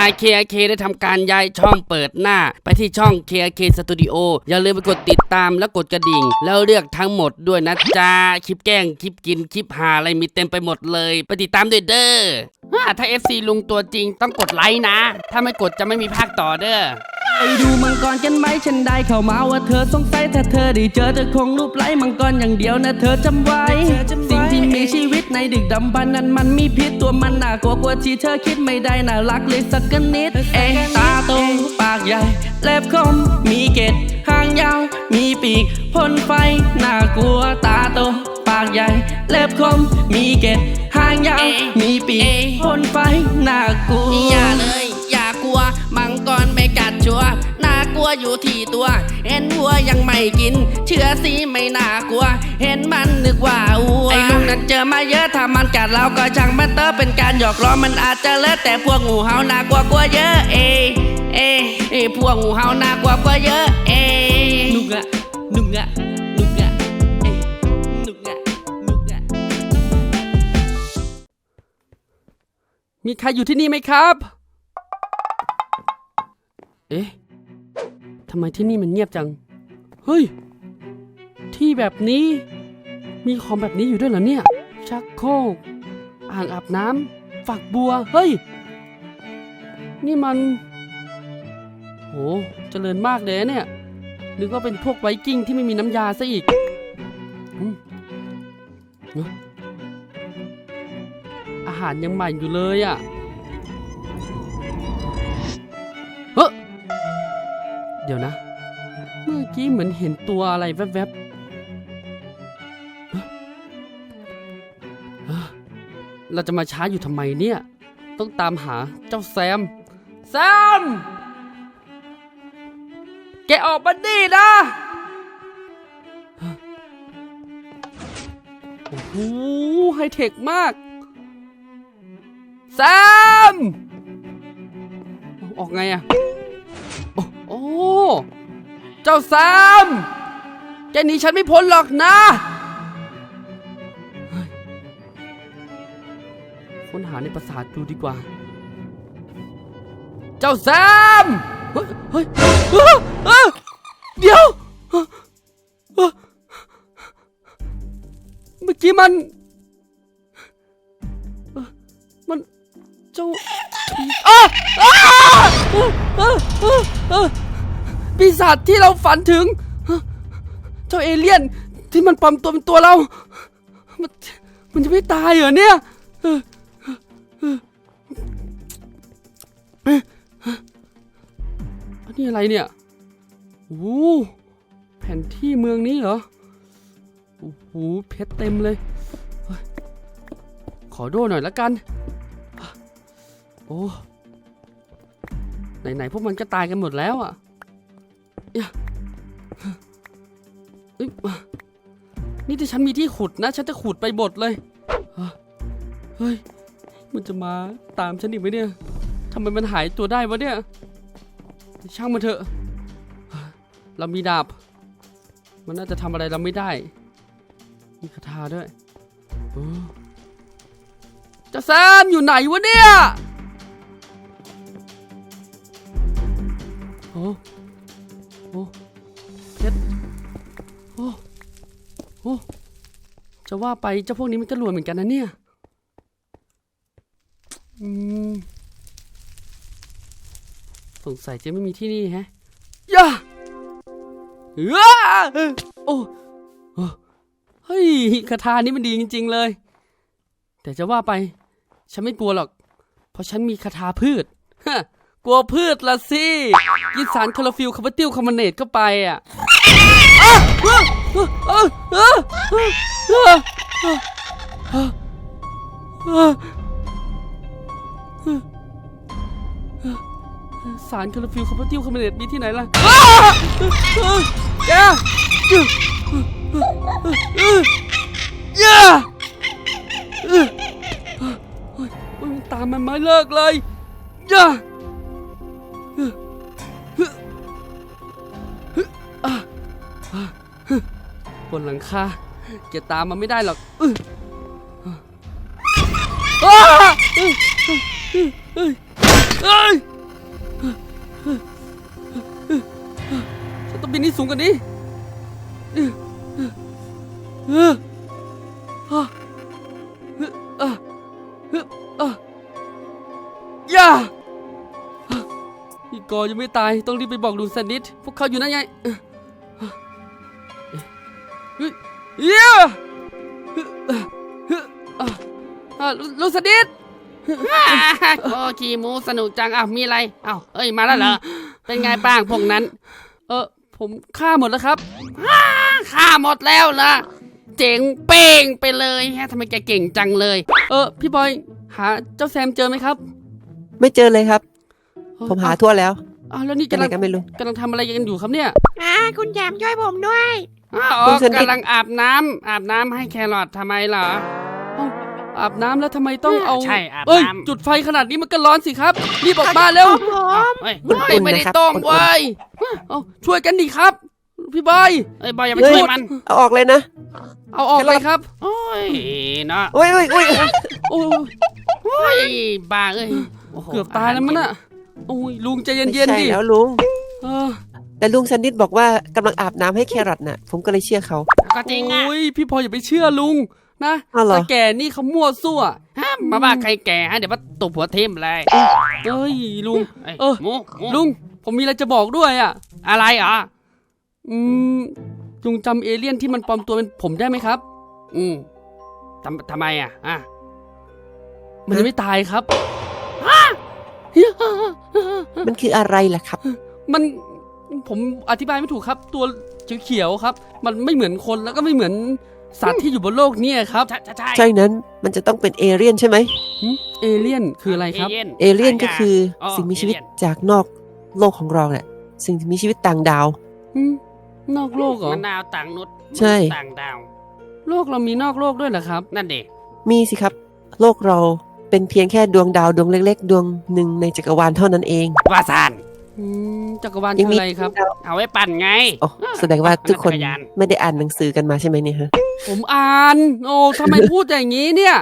า KK ได้ทำการย้ายช่องเปิดหน้า ไปที่ช่อง KK Studio อย่าลืมไปกดติดตามและกดกระดิ่ง แล้วเลือกทั้งหมดด้วยนะจ๊ะคลิปแกล้งคลิปกินคลิปหาอะไรมีเต็มไปหมดเลย ไปติดตามด้วยเด้อถ้า FC ลุงตัวจริงต้องกดไลค์นะ ถ้าไม่กดจะไม่มีภาคต่อเด้อ ดูมังกรกันไหมฉันได้เข้ามาว่าเธอสงสัยถ้าเธอได้เจอเธอคงรูปไล้มังกรอย่างเดียวนะเธอจำไว้ สิ่งที่มีชีวิตในดึกดำบรรพ์นั้นมันมีพิษตัวมันน่ากลัวกว่าที่เธอคิดไม่ได้น่ารักเลยสักกันนิด เอ๊ะตาโตปากใหญ่เล็บคมมีเกล็ดหางยาว มีปีกพ่นไฟน่ากลัวตาโตปากใหญ่เล็บคมมีเกล็ดหางยาวมีปีกพ่นไฟน่ากลัวอย่าเลย อย่ากลัวมังกรไม่กัดชัว ร์น่ากลัวอยู่ที่ตัว เห็นวัวยังไม่กิน เชื่อสิไม่น่ากลัว เห็นมันนึกว่าวัวไอ้ลุงนั้นเจอมาเยอะถ้ามันกัดเราก็ช่างมันเตอเป็นการหยอกล้อมันอาจจะเลอะแต่พวกงูเห่าน่ากลัวกว่าเยอะเอยเอเอยพวกงูเห่าน่ากลัวกว่าเยอะเอยนุกอะนุกอะนุกอะเอ้ยนุกอะนุกอะมีใครอยู่ที่นี่ไหมครับ เอ๊ะ ทำไมที่นี่มันเงียบจัง เฮ้ย ที่แบบนี้ มีของแบบนี้อยู่ด้วยเหรอเนี่ย ชักโครกอ่างอาบน้ำฝักบัว เฮ้ย นี่มัน โห เจริญมากเลยเนี่ย นึกว่าเป็นพวกไวกิ้งที่ไม่มีน้ำยาซะอีกอืมเนอะอาหารยังใหม่อยู่เลยอะ่ะ ดี๋ยวนะ เมื่อกี้เหมือนเห็นตัวอะไรแวบๆ เราจะมาช้าอยู่ทำไมเนี่ย ต้องตามหาเจ้าแซม แซม แกออกมาดีนะ โอ้โหไฮเทคมาก แซม ออกไงอะ เจ้าแซมแกหนีฉันไม่พ้นหรอกนะ ค้นหาในปราสาทดูดีกว่า เจ้าแซม เฮ้ย เฮ้ยเอ้อเดี๋ยว เมื่อกี้มันเอ้อมัน เจ้าอ้าอ้า ปีศาจที่เราฝันถึง เจ้าเอเลี่ยนที่มันปลอมตัวเป็นตัวเรา มันมันจะไม่ตายเหรอเนี่ยอันนี้อะไรเนี่ยโอ้แผนที่เมืองนี้เหรอ โอ้โห เพชรเต็มเลย ขอโดหน่อยละกัน โอ้ ไหนๆพวกมันก็ตายกันหมดแล้วอะ นี่ถ้าฉันมีที่ขุดนะ ฉันจะขุดไปบดเลย เฮ้ย มันจะมาตามฉันอีกไหมเนี่ยทำไมมันหายตัวได้วะเนี่ย ช่างมันเถอะ เรามีดาบ มันน่าจะทำอะไรเราไม่ได้ มีคาถาด้วยจะแซมอยู่ไหนวะเนี่ยโอ้ ว่าไปเจ้าพวกนี้มันก็รวยเหมือนกันนะเนี่ย อืม สงสัยจะไม่มีที่นี่แฮะย่าอ้าโอ้โอ้เฮ้ยคาถานี้มันดีจริง ๆ เลย แต่จะว่าไป ฉันไม่กลัวหรอก เพราะฉันมีคาถาพืชฮะกลัวพืชละสิยินสารคลอโรฟิลคาร์บอนติลคาร์บอเนตเข้าไปอะ สารคาราฟิลคอมพัติวคอมเมเนตมีที่ไหนล่ะแกย่าตามมันไม่เลิกเลยย่าอะ บนหลังคาแกตามมาไม่ได้หรอกอื้ออ้าอื้ออื้ออื้อเอ้ยฉันต้องบินให้สูงกว่านี้เออเออเออเออเออย่าอีกอยังไม่ตาย ต้องรีบไปบอกลุงแซนดิสพวกเขาอยู่นั่นไง ฮ้ยเย้อะลุงแซนดิสโอ้ขี่หมูสนุกจังอ้าวมีอะไรอ้าวเอ้ยมาแล้วเหรอ เป็นไงบ้างพวกนั้น เออผมฆ่าหมดแล้วครับฆ่าหมดแล้วเหรอเจ๋งเป้งไปเลยฮะทำไมแกเก่งจังเลย เออ พี่บอย หาเจ้าแซมเจอไหมครับ ไม่เจอเลยครับเออผมหาทั่วแล้วอ้าวแล้วนี่เป็นกำไหลันงกันไม่รู้กำลังทำอะไรกันอยู่ครับเนี่ยอ่าคุณแยมช่วยผมด้วย อ๋อคุณสนิทกำลังอาบน้ำอาบน้ำให้แครอททำไมเหรอ อาบน้ำแล้วทำไมต้องเอาใช่อาบเอ้ยน้ำจุดไฟขนาดนี้มันก็ร้อนสิครับ รีบออกมาเร็วผมผมเฮ้ยอุ่นๆเฮ้ยไม่ได้นะครับต้มอุ่นๆ เว้ยเอาช่วยกันดิครับ พี่บอยเอ้ยบอยอย่าไปเฮ้ยช่วยมันเอาออกเลยนะ เอาออกเลยครับ โอ้ยเนาะโอ้ยโอ้ยโอ้ยโอ้ยโอ้ยบ้าเอ้ยโโหเกือบตายแล้วมั้งน่ะโอ้ยลุงใจไม่เย็นใช่ๆดิแล้วลุง เออ แต่ลุงซันดิสบอกว่ากำลังอาบน้ำให้แครอทน่ะ ผมก็เลยเชื่อเขาก็จริงอะโอ้ยพี่พลอยอย่าไปเชื่อลุงนะอ้าวเหรอแต่แก่นี่เขามั่วซั่วฮะมาบ้าใครแก่ฮะเดี๋ยวมาตบหัวทิ่มเลยเอ้ยลุงยเออหมูหมูลุง ผมมีอะไรจะบอกด้วยอะ อะไรเหรออืมลุงจำเอเลี่ยนที่มันปลอมตัวเป็นผมได้ไหมครับ อืมทำทำไมอะอะมันยังไม่ตายครับมันคืออะไรล่ะครับ มัน ผมอธิบายไม่ถูกครับ ตัวเขียวๆครับ มันไม่เหมือนคนแล้วก็ไม่เหมือนสัตว์ที่อยู่บนโลกเนี่ยครับ ใช่ใช่ใช่ใช่นั้นมันจะต้องเป็นเอเลี่ยนใช่ไหมหึเอเลี่ยนคืออะไรครับเลี่ยนเอเลี่ยนก็คืออ๋อสิ่งมีชีวิตเอเลี่ยนจากนอกโลกของเราแหละสิ่งที่มีชีวิตต่างดาว หึนอกโลกเหรอ มะนาวต่างนุษย์ใช่ ต่างดาว โลกเรามีนอกโลกด้วยเหรอครับ นั่นเด็กมีสิครับ โลกเราเป็นเพียงแค่ดวงดาวดวงเล็ก ๆ ดวงหนึ่งในจักรวาลเท่านั้นเองวาซาน อืมจักรวาลยัคือมีอะไรครับดาวเอาไว้ปั่นไง โอ้แสดงว่าทุกคนนักขยันไม่ได้อ่านหนังสือกันมาใช่ไหมเนี่ยฮะ ผมอ่าน โอ้ทำไมพูดอย่างนี้เนี่ย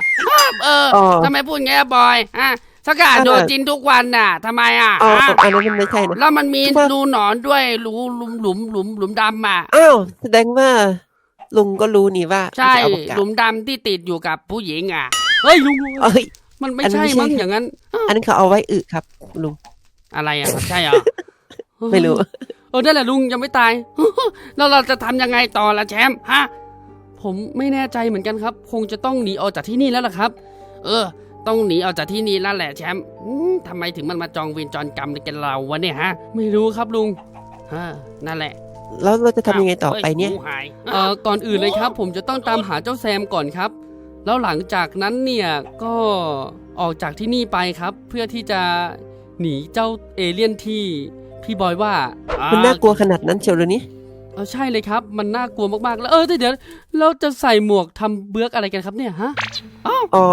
เอออ๋อทำไมพูดงี้อะบอยอะสกัดอะโดนจินทุกวันน่ะทำไมอะอ๋อฮะอันนั้นมันไม่ใช่นะแล้วมันมีคิดว่ารูหนอนด้วยรูหลุมหลุมหลุมหลุมดำอะอ้าวแสดงว่าลุงก็รู้นี่ว่า ใช่มันจะอวกาศหลุมดำที่ติดอยู่กับผู้หญิงอะเฮ้ยลุงเอ้ยมันไม่อันนั้นใช่ไม่ใช่มั้งอย่างนั้น อันนั้นเขาเอาไว้อึครับลุง อะไรอะใช่เหรอไม่รู้เออนั่นแหละลุงยังไม่ตายแล้วเราจะทำยังไงต่อละแชมป์ฮะผมไม่แน่ใจเหมือนกันครับ คงจะต้องหนีออกจากที่นี่แล้วล่ะครับ เออ ต้องหนีออกจากที่นี่แล้วแหละแชมป์อืมทำไมถึงมันมาจองเวรจองกรรมในกันเราวะเนี่ยฮะ ไม่รู้ครับลุงฮะนั่นแหละแล้วเราจะทำยังไงต่อไปเนี่ยฮ้หมูหายเอ่อก่อนอื่นเลยครับ ผมจะต้องตามหาเจ้าแซมก่อนครับ แล้วหลังจากนั้นเนี่ยก็ออกจากที่นี่ไปครับ เพื่อที่จะ หนีเจ้าเอเลี่ยนที่พี่บอยว่ามันน่ากลัวขนาดนั้นเชียวเลยนี่เออใช่เลยครับ มันน่ากลัวมากๆ แล้วเออแต่เดี๋ยวเราจะใส่หมวกทำเบือกอะไรกันครับเนี่ยฮะอ๋อ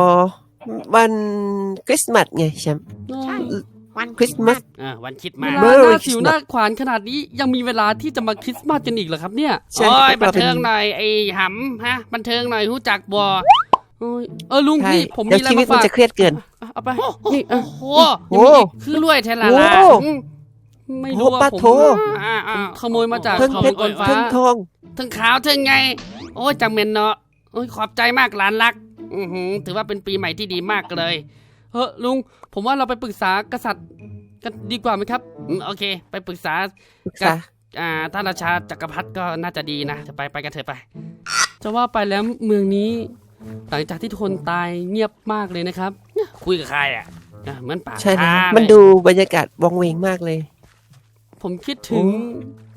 วันคริสต์มาสไงแชมป์ใช่วันคริสต์มาสเออวันคิดเวมากลา Merry หน้าสิว Christmas หน้าขวานขนาดนี้ยังมีเวลาที่จะมาคริสต์มาสกันอีกเหรอครับเนี่ยใช่โอ้ยพวกบัเรานเป็นเทิงหน่อยไอ้หำฮะบันเทิงหน่อยรู้จักบัว โอ้ยเออลุงใช่นี่ผมเดี๋มียวอะไรชีวิตมามันฝากจะเครียดเกิน เอาไปนี่นี่โอ้อะ โหโอ้คือรวยเทละละโอ้อืมไม่โอ้รู้ว่าปะผมโถอ่าอ่าขโมยมาจากเพิ่งเขาเพชรบนฟ้าเพิ่งทอง ถึงขาวถึงไง โอ้ยจังเมนเนาะโอ้ยขอบใจมากหลานรัก อือหือถือว่าเป็นปีใหม่ที่ดีมากเลยเฮ้ยลุง ผมว่าเราไปปรึกษากษัตริย์กันดีกว่าไหมครับอืมโอเค ไปปรึกษา ปรึกษา อ่าท่านราชาจักรพรรดิก็น่าจะดีนะจะไปไปกันเถอะไป จะว่าไปแล้วเมืองนี้ หลังจากที่ทุกคนตายเงียบมากเลยนะครับคุยกับใครอะอะเหมือนป่าใช่แล้วช้ามันเลยดูบรรยากาศวังเวงมากเลย ผมคิดถึงโอ้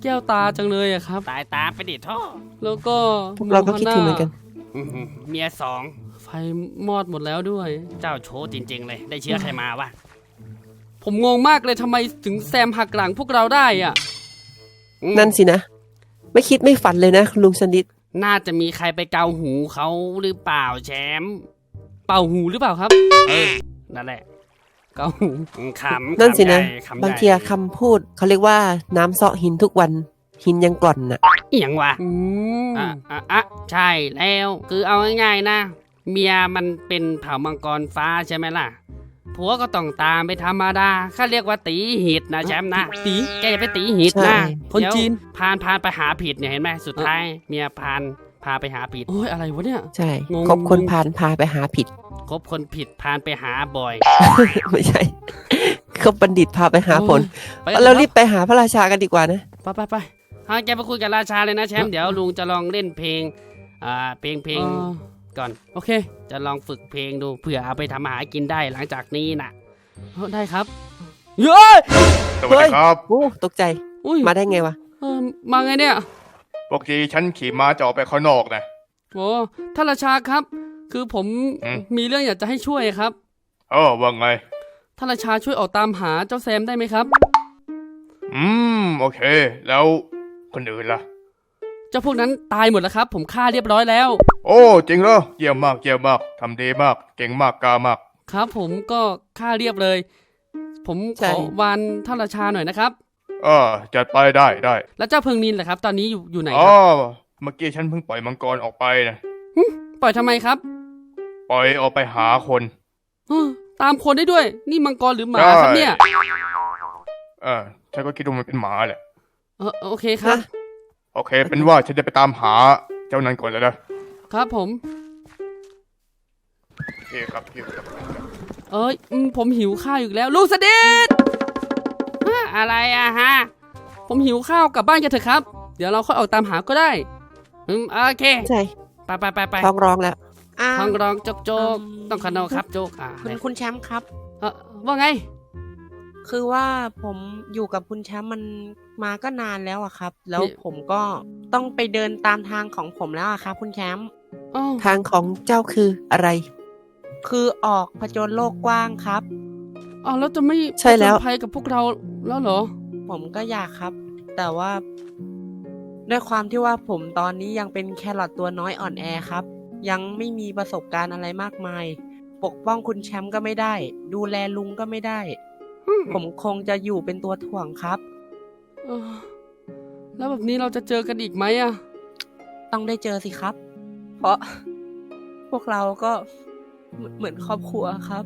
แก้วตาจังเลยอะครับ ตายตามไปดิท่อแล้วก็พวกเราก็คิดถึงเหมือนกัน อื้อหือเมียสอง ไฟมอดหมดแล้วด้วย เจ้าโชว์จริง ๆ เลย ได้เชื้อใครมาวะ ผมงงมากเลยทำไมถึงแซมหักหลังพวกเราได้อะอืมนั่นสินะ ไม่คิดไม่ฝันเลยนะลุงซันดิส น่าจะมีใครไปเกาหูเขาหรือเปล่าแชมป์เป่าหูหรือเปล่าครับเออนั่นแหละ เกาหูอืมขำนั่นสินะขำใหญ่ขำใหญ่บางทีคำพูดเขาเรียกว่าน้ำเซาะหินทุกวันหินยังกร่อนน่ะเอียงวะอืมอะอะอะใช่แล้ว คือเอาง่ายๆนะ เมียมันเป็นเผ่ามังกรฟ้าใช่ไหมล่ะพ ผัวก็ต้องตามไปธรรมดาเขาเรียกว่าตีหิดนะแชมป์นะตีแกอย่าไปตีหิดใช่นะคนเดี๋ยวจีนพานพานไปหาผิดเนี่ยเห็นไหมสุดท้ายเมียพานพาไปหาผิดโอ้ยอะไรวะเนี่ยใช่งงคบคนพานพาไปหาผิดคบคนผิดพานไปหาบ่อย ไม่ใช่คบบัณฑิตพาไปหาผลไปกันเราถอะรีบไปหาพระราชากันดีกว่านะไปไปไปให้แกไปคุยกับราชาเลยนะแชมป์เดี๋ยวลุงจะลองเล่นเพลงอ่าเพลงเพลงเอ่อ ก่อน โอเค จะลองฝึกเพลงดูเผื่อเอาไปทำอาหารกินได้หลังจากนี้น่ะเอ้าได้ครับเย้ยสวัสดีครับโอ้ตกใจ อุ้ยมาได้ไงวะเออมาไงเนี่ยปกติฉันขี่ม้าจะออกไปข้างนอกนะโอ้ท่านราชาครับ คือผมอืมมีเรื่องอยากจะให้ช่วยครับเออว่าไงท่านราชาช่วยออกตามหาเจ้าแซมได้ไหมครับ อืม โอเค แล้วคนอื่นล่ะ เจ้าพวกนั้นตายหมดแล้วครับ ผมฆ่าเรียบร้อยแล้ว โอ้จริงเหรอเยี่ยมมากเยี่ยมมากทำดีมาก เก่งมากกล้ามาก ครับ ผมก็ฆ่าเรียบเลย ผมขใช่ อวานท่านราชาหน่อยนะครับ เออจัดไปได้ได้แล้วเจ้าเพิงนินล่ะครับ ตอนนี้อยู่อยู่ไหนอ๋คอรับเมื่อกี้ฉันเพิ่งปล่อยมังกรออกไปนะปล่อยทำไมครับปล่อยออกไปหาคนเออตามคนได้ด้วย นี่มังกรหรือหมาใช่ครับเนี่ยเออฉันก็คิดว่ามันเป็นหมาแหละ เออโอเคครับ ฮะ โอเค เป็นว่าฉันจะไปตามหาเจ้านั้นก่อนแล้วนะครับผมโอเคครับพี่ครับเอ้ยอืมผมหิวข้าวอีกแล้ว ลูกสดิษอะไรอะฮะ ผมหิวข้าวกลับบ้านกันเถอะครับ เดี๋ยวเราค่อยออกตามหาก็ได้อืมโอเค ใช่ไปไปไปไปท้องร้องแล้วอ่าท้องร้องโจกโจกอืม ต้องคานอครับโจกอ่าคุณคุณแชมป์ครับ เออว่าไง คือว่าผมอยู่กับคุณแชมป์มันมาก็นานแล้วอะครับ แล้วนี่ผมก็ต้องไปเดินตามทางของผมแล้วอะครับ คุณแชมป์อ้าวทางของเจ้าคืออะไร คือออกผจญโลกกว้างครับอ้าวแล้วจะไม่ใช่แล้วผจญภัยกับพวกเราแล้วเหรอ ผมก็อยากครับ แต่ว่าด้วยความที่ว่าผมตอนนี้ยังเป็นแครอทตัวน้อยอ่อนแอครับ ยังไม่มีประสบการณ์อะไรมากมาย ปกป้องคุณแชมป์ก็ไม่ได้ ดูแลลุงก็ไม่ได้ ผมคงจะอยู่เป็นตัวถ่วงครับ เออแล้วแบบนี้เราจะเจอกันอีกไหมอะต้องได้เจอสิครับ เพราะพวกเราก็เหมือนเหมือนครอบครัวครับ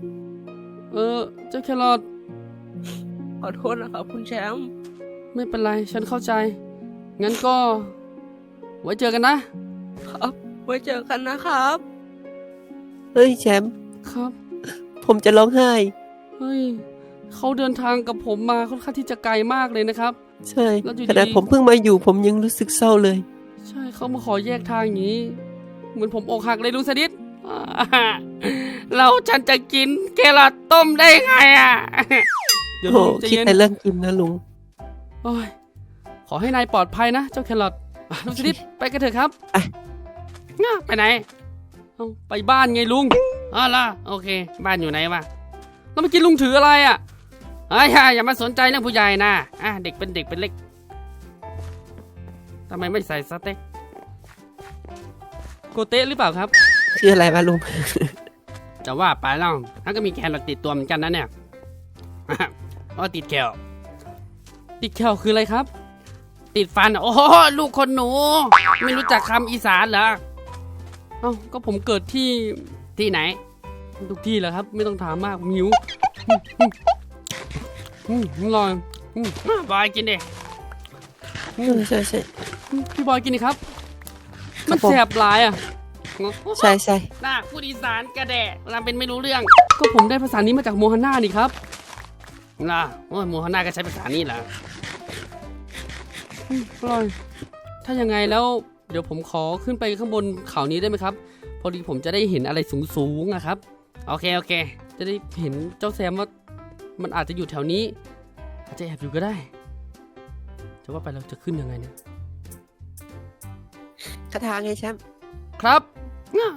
เออ เจ้าแครอทขอโทษนะครับ คุณแชมป์ไม่เป็นไร ฉันเข้าใจ งั้นก็ ไว้เจอกันนะ ครับ ไว้เจอกันนะครับ เฮ้ยแชมป์ครับ ผมจะร้องไห้ เฮ้ย เขาเดินทางกับผมมาค่อนข้างที่จะไกลมากเลยนะครับ ใช่แล้วอยู่ดีขนาดผมเพิ่งมาอยู่ผมยังรู้สึกเศร้าเลย ใช่เขามาขอแยกทางอย่างนี้ เหมือนผมอกหักเลยลุงสดิษอ่าเราฉันจะกินแครอทต้มได้ไงอะ เดี๋ยวโอ้ลุงใจะคิดเย็นแต่เรื่องกินนะลุง โอ้ยขอให้นายปลอดภัยนะ เจ้าแครอทอะลุงสดิษไปกันเถอะครับไปไหนเอาไปบ้านไงลุงอ๋อล่ะโอเค บ้านอยู่ไหนวะแล้วเมื่อกี้ลุงถืออะไรอะ เฮ้ยอย่าอย่ามาสนใจเรื่องผู้ใหญ่นะอะเด็กเป็นเด็กเป็นเล็กทำไมไม่ใส่สเต็กโกเต้หรือเปล่าครับชื่ออะไรวะลุง จะว่าไปแล้วท่านก็มีแครอทติดตัวเหมือนกันนะเนี่ยอ๋อติดแคลติดแคลคืออะไรครับ ติดฟัน โอ้โหลูกคนหนู ไม่รู้จักคำอีสานเหรอเอ้าก็ผมเกิดที่ที่ไหน ทุกที่แหละครับ ไม่ต้องถามมากผมหิว อืมอืมอืมอร่อยอืมบอยกินดิเออใช่ใช่อืมพี่บอยกินดิครับ มันผมแสบหลายอะใช่ใช่น่าพูดอีสานกระแดะเราเป็นไม่รู้เรื่อง ก็ผมได้ภาษานี้มาจากโมฮันน่านี่ครับนะโอ้ยหมูฮาน่าก็ใช้ภาษานี่แหละอืมอร่อย ถ้ายังไงแล้ว เดี๋ยวผมขอขึ้นไปข้างบนเขานี้ได้ไหมครับ พอดีผมจะได้เห็นอะไรสูงๆอะครับ โอเคโอเค จะได้เห็นเจ้าแซมว่า มันอาจจะอยู่แถวนี้ อาจจะแอบอยู่ก็ได้จะว่าไปเราจะขึ้นยังไงเนี่ยคาถาไงแชมป์ครับ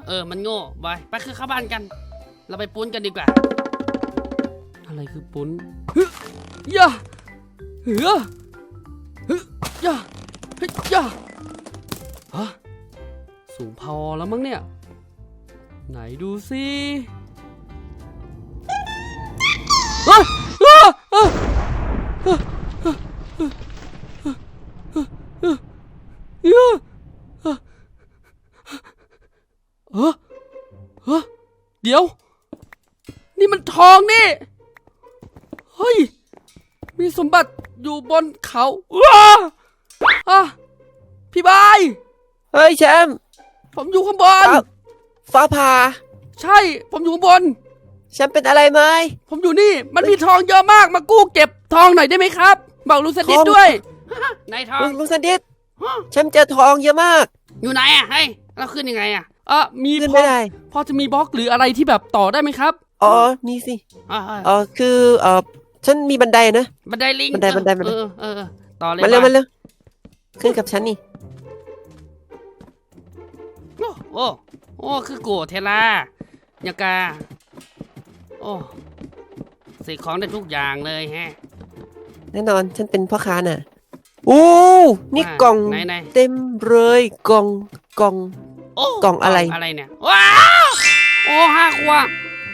เออมันโง่บอยไปคือเข้าบ้านกัน เราไปปุ้นกันดีกว่า อะไรคือปุ้นฮึย่าเหือฮึย่าฮึย่าฮะสูงพอแล้วมั้งเนี่ย ไหนดูสิ เอ้ยเอ้ยเอ้ยเอ้ยเอ้ยเดี๋ยวนี่นี่มันทองนี่ เฮ้ย มีสมบัติอยู่บนเขาว้าอะพี่บาย เฮ้ยแชมป์ผมอยู่ข้างบน ฟ้าฟ้าผ่า ใช่ ผมอยู่ข้างบน แชมป์เป็นอะไรไหม ผมอยู่นี่ มันมีทองเยอะมาก มากู้เก็บทองหน่อยได้ไหมครับ บอกลุงสนิททอง ด้วยไหนทอง ลุงลุงสันดิษแชมป์เจอทองเยอะมากอยู่ไหนอะเฮ้ยเราขึ้นยังไงอะเออมีขึ้นพอไม่ได้พอจะมีบล็อกหรืออะไรที่แบบต่อได้ไหมครับอ๋อนี่สิอ่าเออคือเออฉันมีบันไดนะ บันไดลิงบันไดบันไดบันได เออเออเออต่อเลยมาเร็วบมาเร็วขึ้นกับฉันนี่ โอ้โอ้โอ้คือโกรธเทล่าอยากาโอ้เสกของได้ทุกอย่างเลยแฮะแน่นอนฉันเป็นพ่อค้าน่ะโอ้นี่ว่ากล่องไหนไหนเต็มเลยกล่องกล่องโอ้กล่องอะไรอะไรเนี่ยว้าวโอ้ห้าขวบ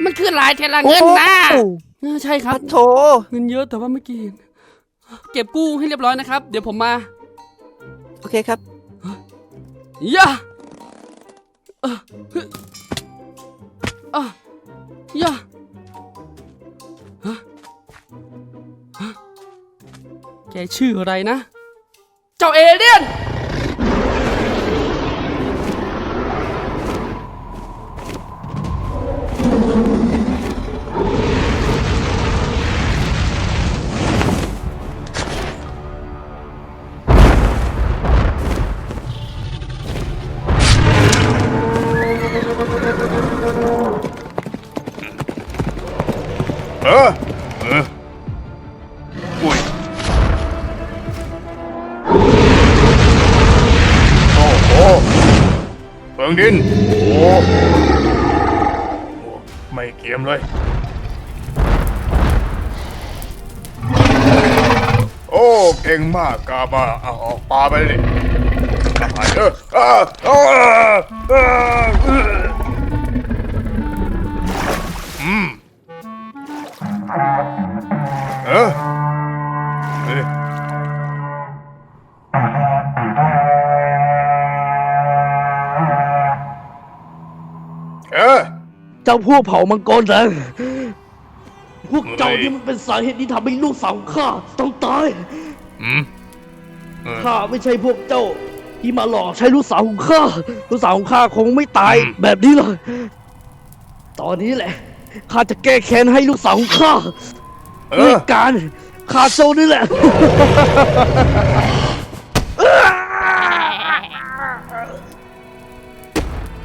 มันคือหลายเทล่าเงินนะโอ้เออใช่ครับพัดโถเงินเยอะแต่ว่าไม่กินเก็บกู้ให้เรียบร้อยนะครับ เดี๋ยวผมมา โอเคครับย่าเออฮึอะย่า แกชื่ออะไรนะ เจ้าเอเลี่ยน ดิน โอ้ไม่เกียมเลย โอ้เก่งมากกาบาเอาออกปลาไปเลยไปเถอะอ่าอ่าอ่าอืม จ้าพวกเผ่ามังกรแดงพวกเจ้าเฮ้ยนี่มันเป็นสาเหตุที่ทำให้ลูกสาวของข้าต้องตายอืมเออ ข้าไม่ใช่พวกเจ้า ที่มาหลอกใช้ลูกสาวของข้าลูกสาวของข้าคงไม่ตายอืม แบบนี้หรอกตอนนี้แหละข้าจะแก้แค้นให้ลูกสาวของข้าเอด้วยอ การฆ่าเจ้านี่แหละ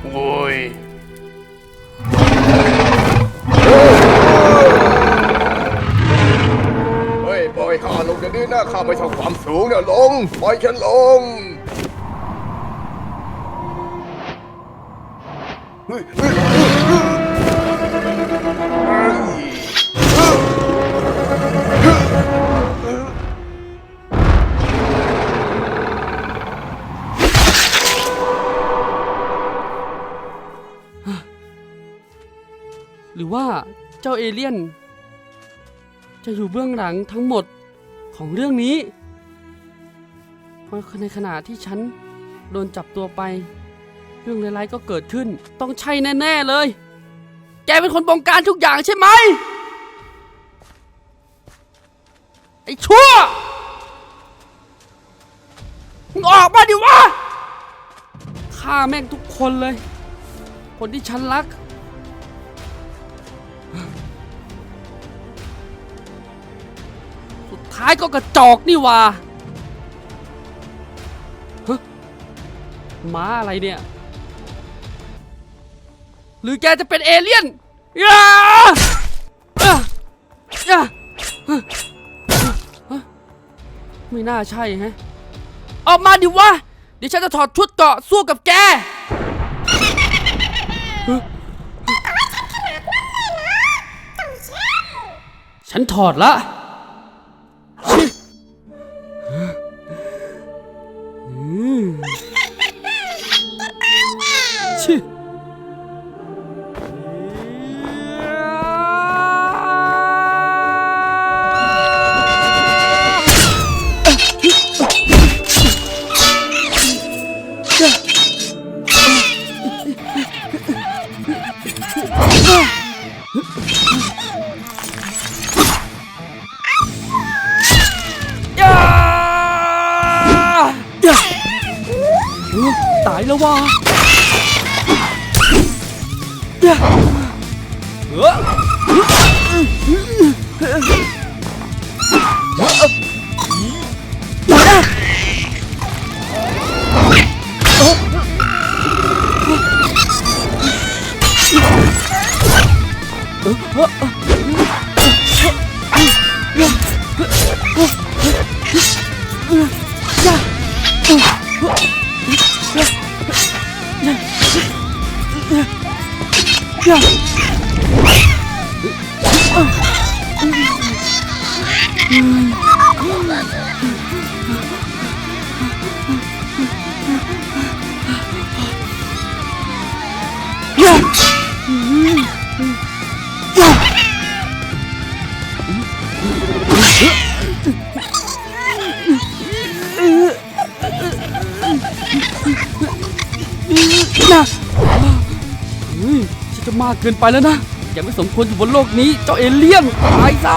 โอ้ย ข้าลงเดี๋ยวนี้นะข้าไม่ชอบความสูงเนี่ยลง ปล่อยฉันลงเฮ้ยเฮ้ยเฮ้ยเฮ้ยหรือว่าเจ้าเอเลี่ยน จะอยู่เบื้องหลังทั้งหมด ของเรื่องนี้ เพราะในขณะที่ฉันโดนจับตัวไป เรื่องร้ายๆก็เกิดขึ้น ต้องใช่แน่ๆเลย แกเป็นคนบงการทุกอย่างใช่ไหม ไอ้ชั่ว มึงออกมาดิวะฆ่าแม่งทุกคนเลย คนที่ฉันรักายก็กระจอกนี่หว่าฮะม้าอะไรเนี่ย หรือแกจะเป็นเอเลี่ยนย่าอะย่าฮะฮะไม่น่าใช่ฮะ ออกมาดิวะ เดี๋ยวฉันจะถอดชุดเกราะสู้กับแกฮะฉันถอดละ ตา เเกินไปแล้วนะ ยังไม่สมควรอยู่บนโลกนี้ เจ้าเอเลี่ยนตายซะ